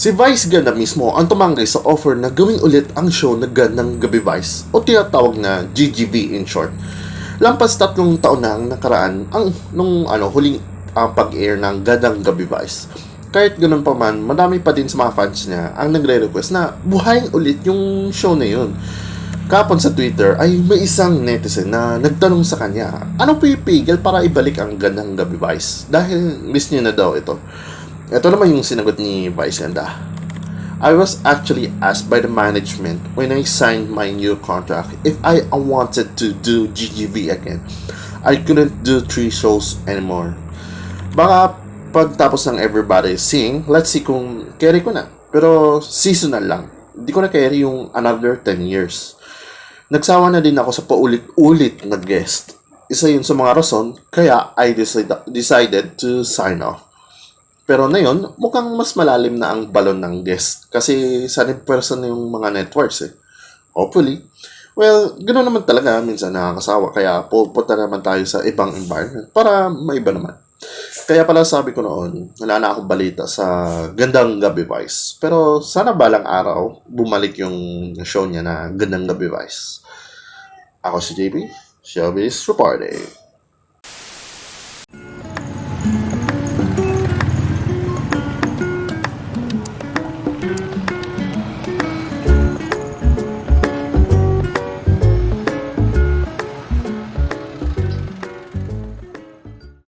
Si Vice ganda mismo ang tumanggi sa offer na gawing ulit ang show na Gandang Gabi Vice o tinatawag na GGV in short. Lampas tatlong taon na ang nakaraan ang nung ano huling ang pag-air ng Gandang Gabi Vice. Kahit ganun pa man, madami pa din sa mga fans niya ang nagre-request na buhayin ulit yung show na yun. Kapon sa Twitter ay may isang netizen na nagtanong sa kanya, anong pipigil para ibalik ang Gandang Gabi Vice? Dahil miss niya na daw ito. Ito naman yung sinagot ni Vice Ganda. I was actually asked by the management when I signed my new contract if I wanted to do GGV again. I couldn't do three shows anymore. Baka pagtapos ng Everybody Sing, let's see kung carry ko na. Pero seasonal lang. Hindi ko na carry yung another 10 years. Nagsawa na din ako sa paulit-ulit na guest. Isa yun sa mga rason, kaya I decide- decided to sign off. Pero na yun, mukhang mas malalim na ang balon ng guest. Kasi sanib person yung mga networks eh. Hopefully. Well, ganoon naman talaga. Minsan nakakasawa. Kaya pupunta naman tayo sa ibang environment para maiba naman. Kaya pala sabi ko noon, wala na akong balita sa Gandang Gabi Vice. Pero sana balang araw, bumalik yung show niya na Gandang Gabi Vice. Ako si JB, Showbiz Reporting.